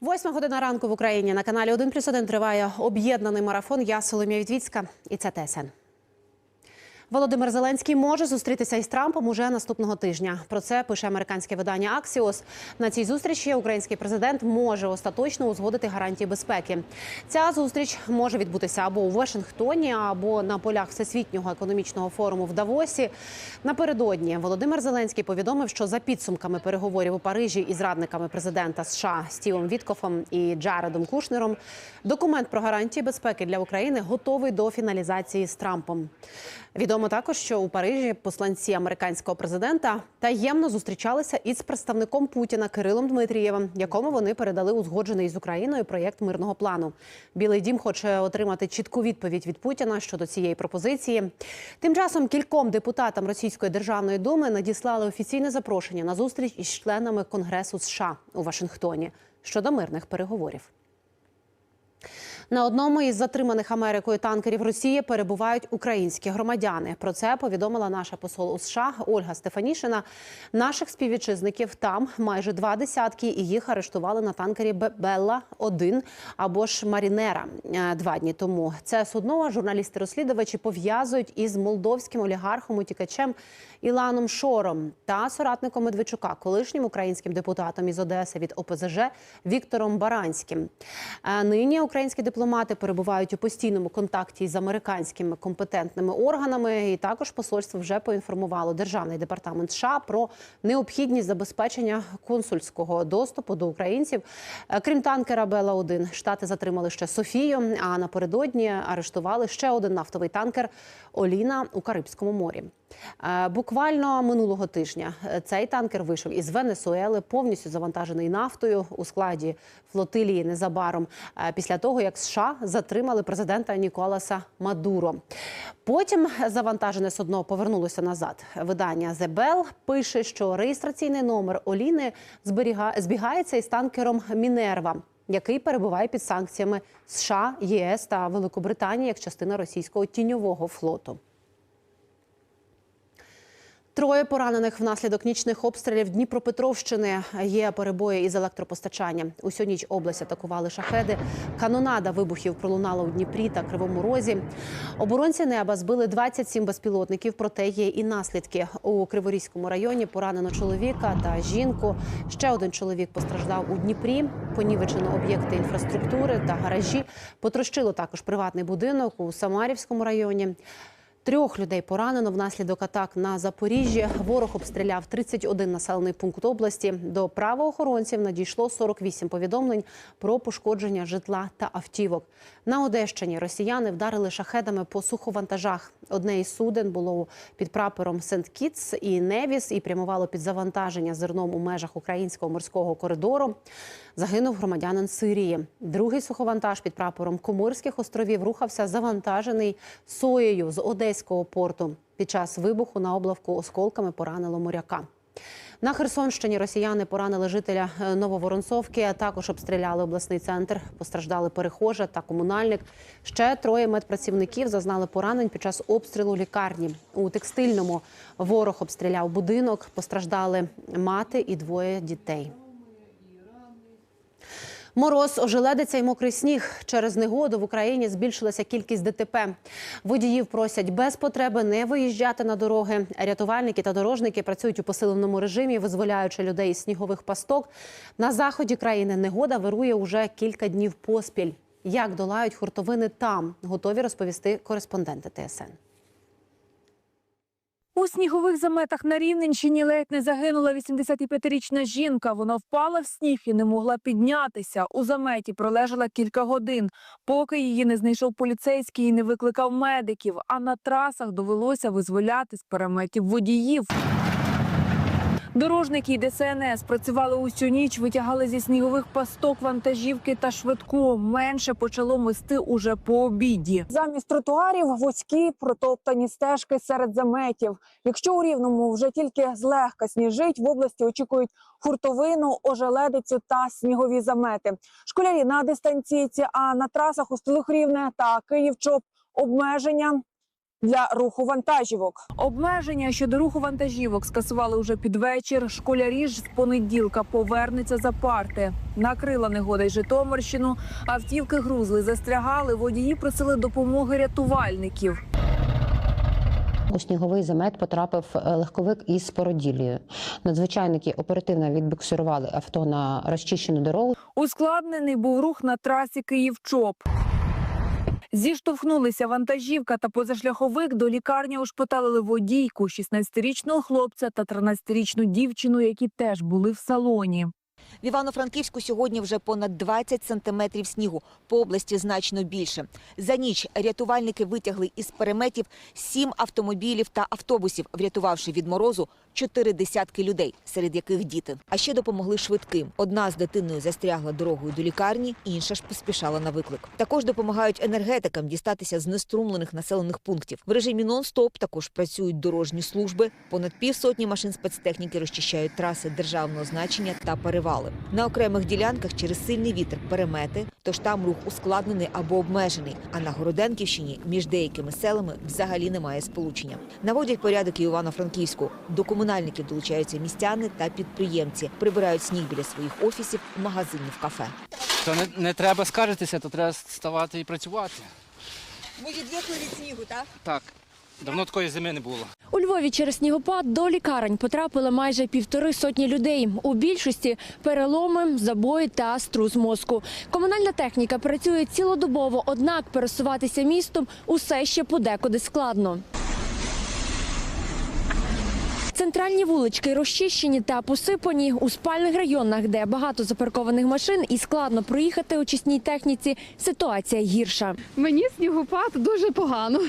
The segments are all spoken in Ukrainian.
Восьма година ранку в Україні на каналі 1 плюс 1 триває об'єднаний марафон. Я Соломія Відвіцька і це ТСН. Володимир Зеленський може зустрітися із Трампом уже наступного тижня. Про це пише американське видання Аксіос. На цій зустрічі український президент може остаточно узгодити гарантії безпеки. Ця зустріч може відбутися або у Вашингтоні, або на полях всесвітнього економічного форуму в Давосі. Напередодні Володимир Зеленський повідомив, що за підсумками переговорів у Парижі із радниками президента США Стівом Віткофом і Джаредом Кушнером, документ про гарантії безпеки для України готовий до фіналізації з Трампом. Відомо також, що у Парижі посланці американського президента таємно зустрічалися із представником Путіна Кирилом Дмитрієвим, якому вони передали узгоджений з Україною проєкт мирного плану. Білий дім хоче отримати чітку відповідь від Путіна щодо цієї пропозиції. Тим часом кільком депутатам Російської державної думи надіслали офіційне запрошення на зустріч із членами Конгресу США у Вашингтоні щодо мирних переговорів. На одному із затриманих Америкою танкерів Росії перебувають українські громадяни. Про це повідомила наша посол у США Ольга Стефанішина. Наших співвітчизників там майже два десятки, і їх арештували на танкері Белла 1 або ж Марінера е, два дні тому. Це судно журналісти-розслідувачі пов'язують із молдовським олігархом утікачем Іланом Шором та соратником Медведчука, колишнім українським депутатом із Одеси від ОПЗЖ Віктором Баранським. Е, Нині українські дипломати перебувають у постійному контакті з американськими компетентними органами. І також посольство вже поінформувало державний департамент США про необхідність забезпечення консульського доступу до українців. Е, Крім танкера Бела 1 штати затримали ще Софію. А напередодні арештували ще один нафтовий танкер Оліна у Карибському морі. Е, Буквально минулого тижня е, цей танкер вийшов із Венесуели, повністю завантажений нафтою у складі флотилії незабаром е, після того, як США затримали президента Ніколаса Мадуро. Потім завантажене судно повернулося назад. Видання The Bell пише, що реєстраційний номер Оліни збігається із танкером Мінерва. Який перебуває під санкціями США, ЄС та Великобританії як частина російського тіньового флоту. Троє поранених внаслідок нічних обстрілів Дніпропетровщини. Є перебої із електропостачанням. Усю ніч область атакували шахеди. Канонада вибухів пролунала у Дніпрі та Кривому Розі. Оборонці неба збили 27 безпілотників, проте є і наслідки. У Криворізькому районі поранено чоловіка та жінку. Ще один чоловік постраждав у Дніпрі. Понівечено об'єкти інфраструктури та гаражі. Потрощило також приватний будинок у Самарівському районі. Трьох людей поранено внаслідок атак на Запоріжжі. Ворог обстріляв 31 населений пункт області. До правоохоронців надійшло 48 повідомлень про пошкодження житла та автівок. На Одещині росіяни вдарили шахедами по суховантажах. Одне із суден було під прапором Сент-Кітс і Невіс і прямувало під завантаження зерном у межах українського морського коридору. Загинув громадянин Сирії. Другий суховантаж під прапором Коморських островів рухався завантажений соєю з Одеського порту. Під час вибуху на облавку осколками поранило моряка. На Херсонщині росіяни поранили жителя е, Нововоронцовки, а також обстріляли обласний центр. Постраждали перехожа та комунальник. Ще троє медпрацівників зазнали поранень під час обстрілу лікарні. У текстильному ворог обстріляв будинок. Постраждали мати і двоє дітей. Мороз, ожеледиця і мокрий сніг. Через негоду в Україні збільшилася кількість ДТП. Водіїв просять без потреби не виїжджати на дороги. Рятувальники та дорожники працюють у посиленому режимі, визволяючи людей із снігових пасток. На заході країни негода вирує уже кілька днів поспіль. Як долають хуртовини там, готові розповісти кореспонденти ТСН. У снігових заметах на Рівненщині ледь не загинула 85-річна жінка. Вона впала в сніг і не могла піднятися. У заметі пролежала кілька годин, поки її не знайшов поліцейський і не викликав медиків. А на трасах довелося визволяти з переметів водіїв. Дорожники і ДСНС працювали усю ніч, витягали зі снігових пасток вантажівки та швидку. Менше почало мести уже по обіді. Замість тротуарів вузькі протоптані стежки серед заметів. Якщо у рівному вже тільки злегка сніжить, в області очікують хуртовину, ожеледицю та снігові замети. Школярі на дистанційці, а на трасах у столих рівне та Київ-Чоп обмеження для руху вантажівок. Обмеження щодо руху вантажівок скасували уже під вечір. Школярі ж з понеділка повернуться за парти. Накрила негода й Житомирщину. Автівки грузли, застрягали. Водії просили допомоги рятувальників. У сніговий замет потрапив е, легковик із породіллею. Надзвичайники оперативно відбуксирували авто на розчищену дорогу. Ускладнений був рух на трасі Київ-Чоп. Зіштовхнулися вантажівка та позашляховик. До лікарні ушпиталили водійку, 16-річного хлопця та 13-річну дівчину, які теж були в салоні. В Івано-Франківську сьогодні вже понад 20 сантиметрів снігу. По області значно більше. За ніч рятувальники витягли із переметів сім автомобілів та автобусів, врятувавши від морозу чотири десятки людей, серед яких діти. А ще допомогли швидким. Одна з дитиною застрягла дорогою до лікарні, інша ж поспішала на виклик. Також допомагають енергетикам дістатися з неструмлених населених пунктів. В режимі нон-стоп також працюють дорожні служби. Понад півсотні машин спецтехніки розчищають траси державного значення та перевали. На окремих ділянках через сильний вітер перемети, тож там рух ускладнений або обмежений. А на Городенківщині між деякими селами взагалі немає сполучення. Наводять порядок і Івано-Франківську. До комунальників долучаються містяни та підприємці. Прибирають сніг біля своїх офісів, магазинів, кафе. То не, не треба скаржитися, то треба ставати і працювати. Ви відвикли від снігу, так? Так, давно такої зими не було. У Львові через снігопад до лікарень потрапили майже півтори сотні людей. У більшості переломи, забої та струс мозку. Комунальна техніка працює цілодобово, однак пересуватися містом усе ще подекуди складно. Центральні вулички розчищені та посипані у спальних районах, де багато запаркованих машин і складно проїхати у чисній техніці. Ситуація гірша. Мені снігопад дуже погано.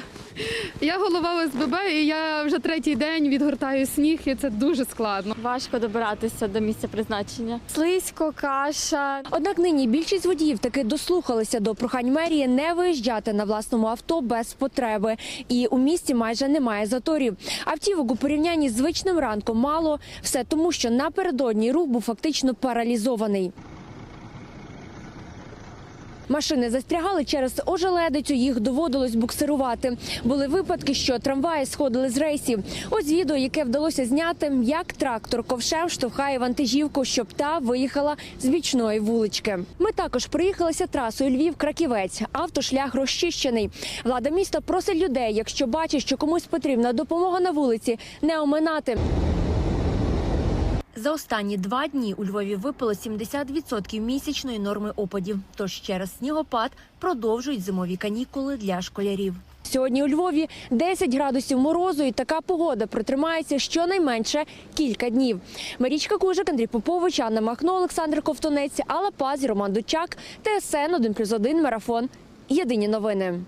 Я голова ОСББ, і я вже третій день відгортаю сніг, і це дуже складно. Важко добиратися до місця призначення. Слизько, каша. Однак нині більшість водіїв таки дослухалися до прохань мерії не виїжджати на власному авто без потреби. І у місті майже немає заторів. Автівок у порівнянні з звичним ранком мало. Все тому, що напередодні рух був фактично паралізований. Машини застрягали через ожеледицю, їх доводилось буксирувати. Були випадки, що трамваї сходили з рейсів. Ось відео, яке вдалося зняти, як трактор ковшев штовхає вантажівку, щоб та виїхала з бічної вулички. Ми також проїхалися трасою Львів-Краківець. Автошлях розчищений. Влада міста просить людей, якщо бачить, що комусь потрібна допомога на вулиці, не оминати. За останні два дні у Львові випало 70% місячної норми опадів. Тож через снігопад продовжують зимові канікули для школярів. Сьогодні у Львові 10 градусів морозу, і така погода протримається щонайменше кілька днів. Марічка Кужик, Андрій Попович, Анна Махно, Олександр Ковтунець, Алла Пазі, Роман Дучак, ТСН 1+,1, Марафон. Єдині новини.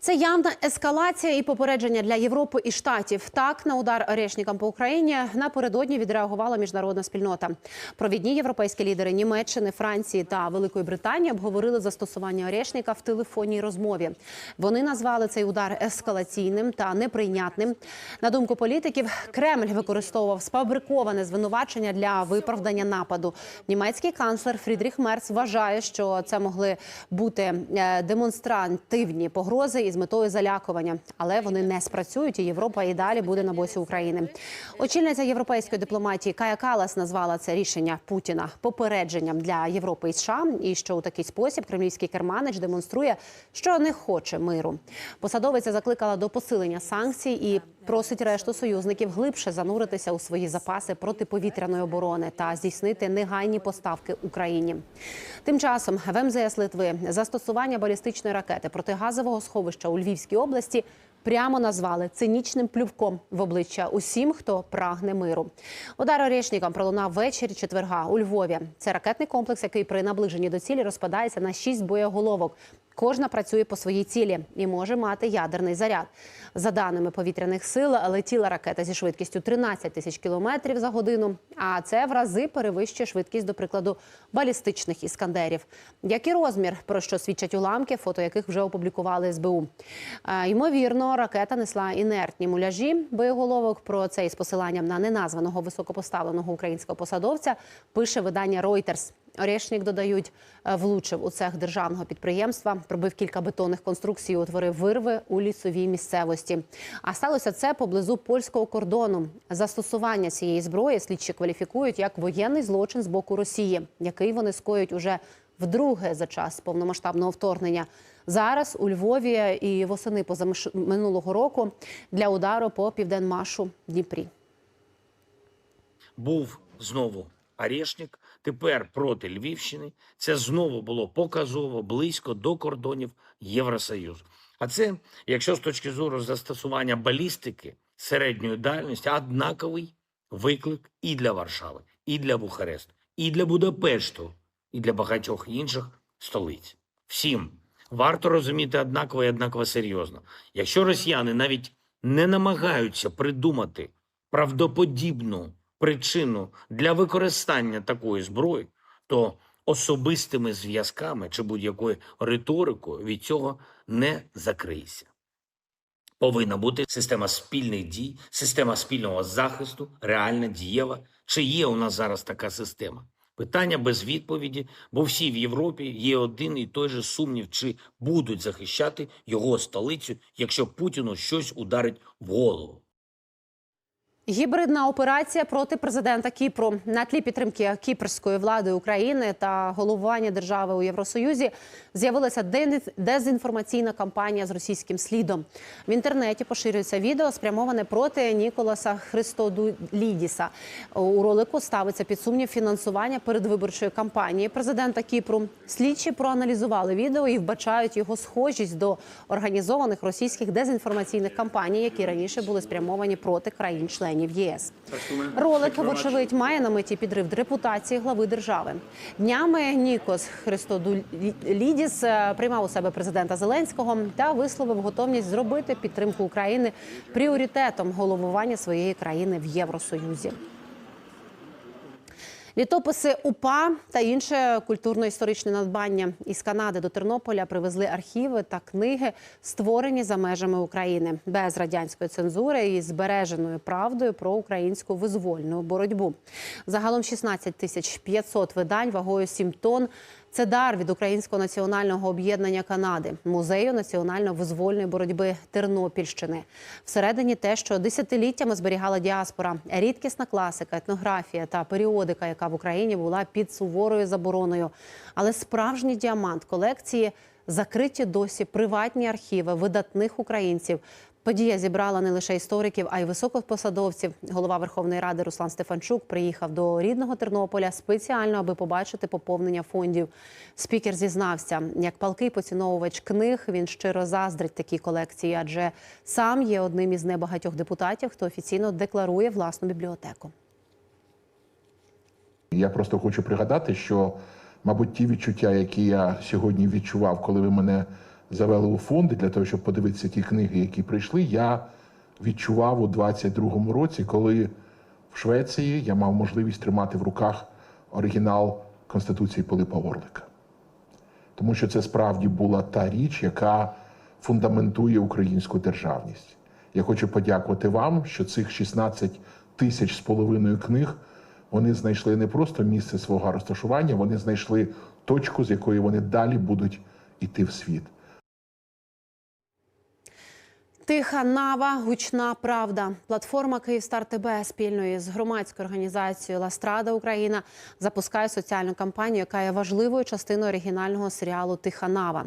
Це явна ескалація і попередження для Європи і штатів. Так на удар орешникам по Україні напередодні відреагувала міжнародна спільнота. Провідні європейські лідери Німеччини, Франції та Великої Британії обговорили застосування орешника в телефонній розмові. Вони назвали цей удар ескалаційним та неприйнятним. На думку політиків, Кремль використовував сфабриковане звинувачення для виправдання нападу. Німецький канцлер Фрідріх Мерц вважає, що це могли бути е, демонстративні погрози із метою залякування, але вони не спрацюють. і Європа і далі буде на боці України. Очільниця європейської дипломатії Кая Калас назвала це рішення Путіна попередженням для Європи і США, і що у такий спосіб кремлівський керманич демонструє, що не хоче миру. Посадовиця закликала до посилення санкцій і просить решту союзників глибше зануритися у свої запаси протиповітряної оборони та здійснити негайні поставки Україні. Тим часом в МЗС Литви застосування балістичної ракети протигазового сховища у Львівській області прямо назвали цинічним плювком в обличчя усім, хто прагне миру. Удар орешникам пролунав ввечері четверга у Львові. Це ракетний комплекс, який при наближенні до цілі розпадається на шість боєголовок. Кожна працює по своїй цілі і може мати ядерний заряд. За даними повітряних сил, летіла ракета зі швидкістю 13 тисяч кілометрів за годину. А це в рази перевищує швидкість, до прикладу, балістичних іскандерів. Як і розмір, про що свідчать уламки, фото яких вже опублікували СБУ. Е, Ймовірно, ракета несла інертні муляжі боєголовок. Про це із посиланням на неназваного високопоставленого українського посадовця пише видання Reuters. Орешник, додають, е, влучив у цех державного підприємства, пробив кілька бетонних конструкцій, і утворив вирви у лісовій місцевості. А сталося це поблизу польського кордону. Застосування цієї зброї слідчі кваліфікують як воєнний злочин з боку Росії, який вони скоюють уже вдруге за час повномасштабного вторгнення. Зараз у Львові і восени позаминулого року для удару по південмашу Дніпрі. був знову Арешник, тепер проти Львівщини. Це знову було показово близько до кордонів Євросоюзу. А це, якщо з точки зору застосування балістики середньої дальності, однаковий виклик і для Варшави, і для Бухаресту, і для Будапешту, і для багатьох інших столиць. Всім варто розуміти однаково і однаково серйозно. Якщо росіяни навіть не намагаються придумати правдоподібну причину для використання такої зброї, то особистими зв'язками чи будь-якою риторикою від цього не закриється. Повинна бути система спільних дій, система спільного захисту, реальна, дієва. Чи є у нас зараз така система? Питання без відповіді, бо всі в Європі є один і той же сумнів, чи будуть захищати його столицю, якщо Путіну щось ударить в голову. Гібридна операція проти президента Кіпру на тлі підтримки кіпрської влади України та головування держави у Євросоюзі з'явилася дезінформаційна кампанія з російським слідом. В інтернеті поширюється відео, спрямоване проти Ніколаса Христодулідіса. У ролику ставиться під сумнів фінансування передвиборчої кампанії президента Кіпру. Слідчі проаналізували відео і вбачають його схожість до організованих російських дезінформаційних кампаній, які раніше були спрямовані проти країн-членів ЄС. Ролик, вочевидь, має на меті підрив репутації глави держави. Днями Нікос Христодулідіс е, приймав у себе президента Зеленського та висловив готовність зробити підтримку України пріоритетом головування своєї країни в Євросоюзі. Літописи УПА та інше культурно-історичне надбання із Канади до Тернополя привезли архіви та книги, створені за межами України без радянської цензури і збереженою правдою про українську визвольну боротьбу. Загалом 16 тисяч 500 видань вагою 7 тонн. Це дар від Українського національного об'єднання Канади, музею національно-визвольної боротьби Тернопільщини. Всередині те, що десятиліттями зберігала діаспора, рідкісна класика, етнографія та періодика, яка в Україні була під суворою забороною. Але справжній діамант колекції закриті досі приватні архіви видатних українців. Подія зібрала не лише істориків, а й високих посадовців. Голова Верховної Ради Руслан Стефанчук приїхав до рідного Тернополя спеціально, аби побачити поповнення фондів. Спікер зізнався, як палкий поціновувач книг, він щиро заздрить такій колекції, адже сам є одним із небагатьох депутатів, хто офіційно декларує власну бібліотеку. Я просто хочу пригадати, що, мабуть, ті відчуття, які я сьогодні відчував, коли ви мене завели у фонди для того, щоб подивитися ті книги, які прийшли, я відчував у 22-му році, коли в Швеції я мав можливість тримати в руках оригінал Конституції Пилипа Орлика. Тому що це справді була та річ, яка фундаментує українську державність. Я хочу подякувати вам, що цих 16 тисяч з половиною книг вони знайшли не просто місце свого розташування, вони знайшли точку, з якої вони далі будуть іти в світ. Тиха нава, гучна правда. Платформа Київстар ТБ спільно із громадською організацією Ластрада Україна запускає соціальну кампанію, яка є важливою частиною оригінального серіалу Тиха нава.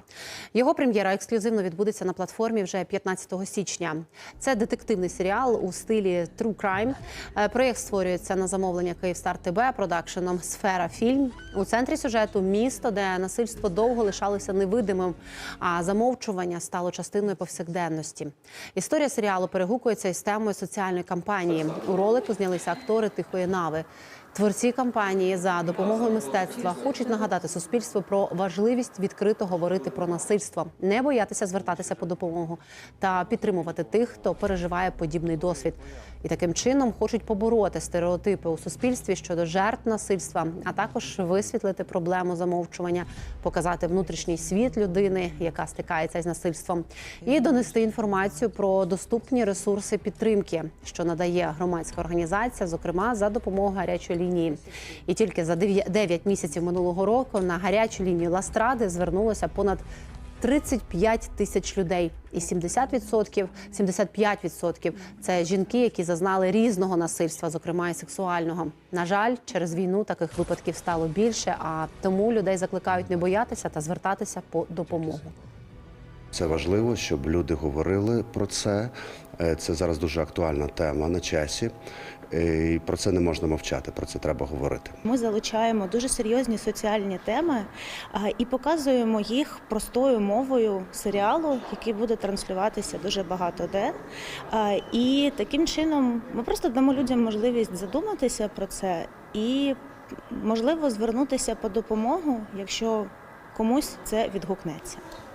Його прем'єра ексклюзивно відбудеться на платформі вже 15 січня. Це детективний серіал у стилі True Crime. Е, Проєкт створюється на замовлення Київстар ТБ продакшеном Сфера Фільм. У центрі сюжету місто, де насильство довго лишалося невидимим, а замовчування стало частиною повсякденності. Історія серіалу перегукується із темою соціальної кампанії. У ролику знялися актори тихої нави. Творці кампанії за допомогою мистецтва хочуть нагадати суспільству про важливість відкрито говорити про насильство, не боятися звертатися по допомогу та підтримувати тих, хто переживає подібний досвід. І таким чином хочуть побороти стереотипи у суспільстві щодо жертв насильства, а також висвітлити проблему замовчування, показати внутрішній світ людини, яка стикається із насильством, і донести інформацію про доступні ресурси підтримки, що надає громадська організація, зокрема за допомогою гарячої лінії. І тільки за 9 місяців минулого року на гарячу лінію Ластради звернулося понад 35 тисяч людей, і 70%, 75% – це жінки, які зазнали різного насильства, зокрема і сексуального. На жаль, через війну таких випадків стало більше, а тому людей закликають не боятися та звертатися по допомогу. Це важливо, щоб люди говорили про це. Е, Це зараз дуже актуальна тема на часі. Е, І про це не можна мовчати, про це треба говорити. Ми залучаємо дуже серйозні соціальні теми і показуємо їх простою мовою серіалу, який буде транслюватися дуже багато де. І таким чином ми просто дамо людям можливість задуматися про це і, можливо, звернутися по допомогу, якщо комусь це відгукнеться.